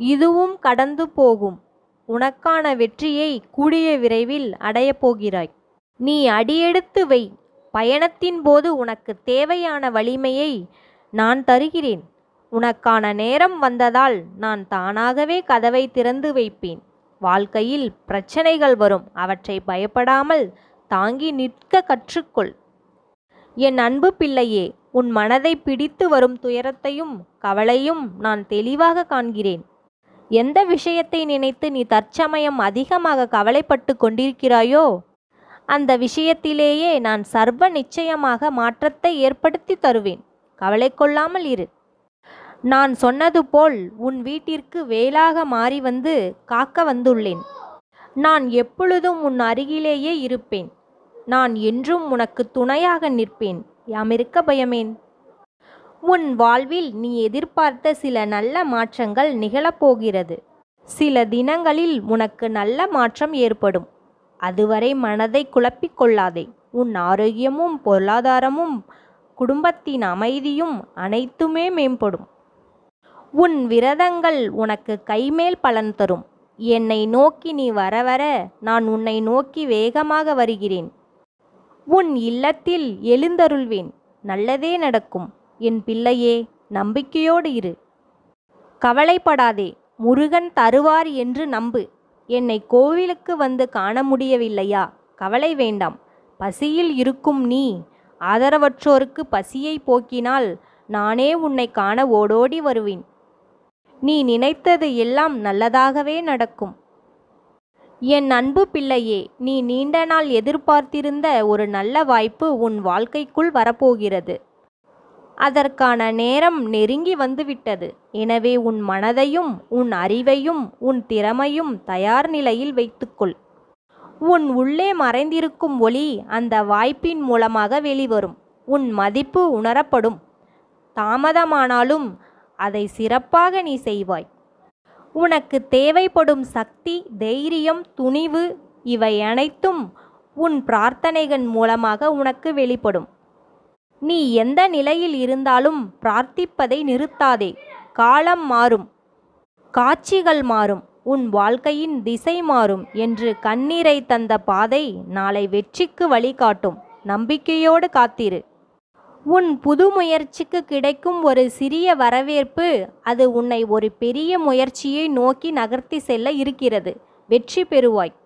இதுவும் கடந்து போகும். உனக்கான வெற்றியை கூடிய விரைவில் அடையப் போகிறாய். நீ அடியெடுத்து வை. பயணத்தின் போது உனக்கு தேவையான வலிமையை நான் தருகிறேன். உனக்கான நேரம் வந்ததால் நான் தானாகவே கதவை திறந்து வைப்பேன். வாழ்க்கையில் பிரச்சனைகள் வரும். அவற்றை பயப்படாமல் தாங்கி நிற்க கற்றுக்கொள். என் அன்பு பிள்ளையே உன் மனதை பிடித்து வரும் துயரத்தையும் கவலையும் நான் தெளிவாக காண்கிறேன். எந்த விஷயத்தை நினைத்து நீ தற்சமயம் அதிகமாக கவலைப்பட்டு கொண்டிருக்கிறாயோ அந்த விஷயத்திலேயே நான் சர்வ நிச்சயமாக மாற்றத்தை ஏற்படுத்தி தருவேன். கவலை கொள்ளாமல் இரு. நான் சொன்னது போல் உன் வீட்டிற்கு வேலாக மாறி வந்து காக்க வந்துள்ளேன். நான் எப்பொழுதும் உன் அருகிலேயே இருப்பேன். நான் என்றும் உனக்கு துணையாக நிற்பேன். யாமிருக்க பயமேன்? உன் வாழ்வில் நீ எதிர்பார்த்த சில நல்ல மாற்றங்கள் நிகழப்போகிறது. சில தினங்களில் உனக்கு நல்ல மாற்றம் ஏற்படும். அதுவரை மனதை குழப்பிக் கொள்ளாதே. உன் ஆரோக்கியமும் பொருளாதாரமும் குடும்பத்தின் அமைதியும் அனைத்துமே மேம்படும். உன் விரதங்கள் உனக்கு கைமேல் பலன் தரும். என்னை நோக்கி நீ வர வர நான் உன்னை நோக்கி வேகமாக வருகிறேன். உன் இல்லத்தில் எழுந்தருள்வேன். நல்லதே நடக்கும். என் பிள்ளையே நம்பிக்கையோடு இரு. கவலைப்படாதே முருகன் தருவார் என்று நம்பு. என்னை கோவிலுக்கு வந்து காண முடியவில்லையா? கவலை வேண்டாம். பசியில் இருக்கும் நீ ஆதரவற்றோருக்கு பசியை போக்கினால் நானே உன்னை காண ஓடோடி வருவேன். நீ நினைத்தது எல்லாம் நல்லதாகவே நடக்கும். என் அன்பு பிள்ளையே நீ நீண்ட நாள் எதிர்பார்த்திருந்த ஒரு நல்ல வாய்ப்பு உன் வாழ்க்கைக்குள் வரப்போகிறது. அதற்கான நேரம் நெருங்கி வந்துவிட்டது. எனவே உன் மனதையும் உன் அறிவையும் உன் திறமையும் தயார் நிலையில் வைத்துக்கொள். உன் உள்ளே மறைந்திருக்கும் ஒளி அந்த வாய்ப்பின் மூலமாக வெளிவரும். உன் மதிப்பு உணரப்படும். தாமதமானாலும் அதை சிறப்பாக நீ செய்வாய். உனக்கு தேவைப்படும் சக்தி தைரியம் துணிவு இவை அனைத்தும் உன் பிரார்த்தனைகள் மூலமாக உனக்கு வெளிப்படும். நீ எந்த நிலையில் இருந்தாலும் பிரார்த்திப்பதை நிறுத்தாதே. காலம் மாறும். காட்சிகள் மாறும். உன் வாழ்க்கையின் திசை மாறும் என்று கண்ணீரை தந்த பாதை நாளை வெற்றிக்கு வழிகாட்டும். நம்பிக்கையோடு காத்திரு. உன் புது முயற்சிக்கு கிடைக்கும் ஒரு சிறிய வரவேற்பு அது உன்னை ஒரு பெரிய முயற்சியை நோக்கி நகர்த்தி செல்ல இருக்கிறது. வெற்றி பெறுவாய்.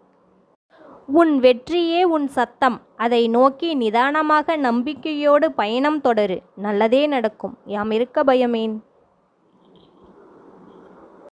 உன் வெற்றியே உன் சத்தம். அதை நோக்கி நிதானமாக நம்பிக்கையோடு பயணம் தொடரு. நல்லதே நடக்கும். யாம் இருக்க பயமேன்?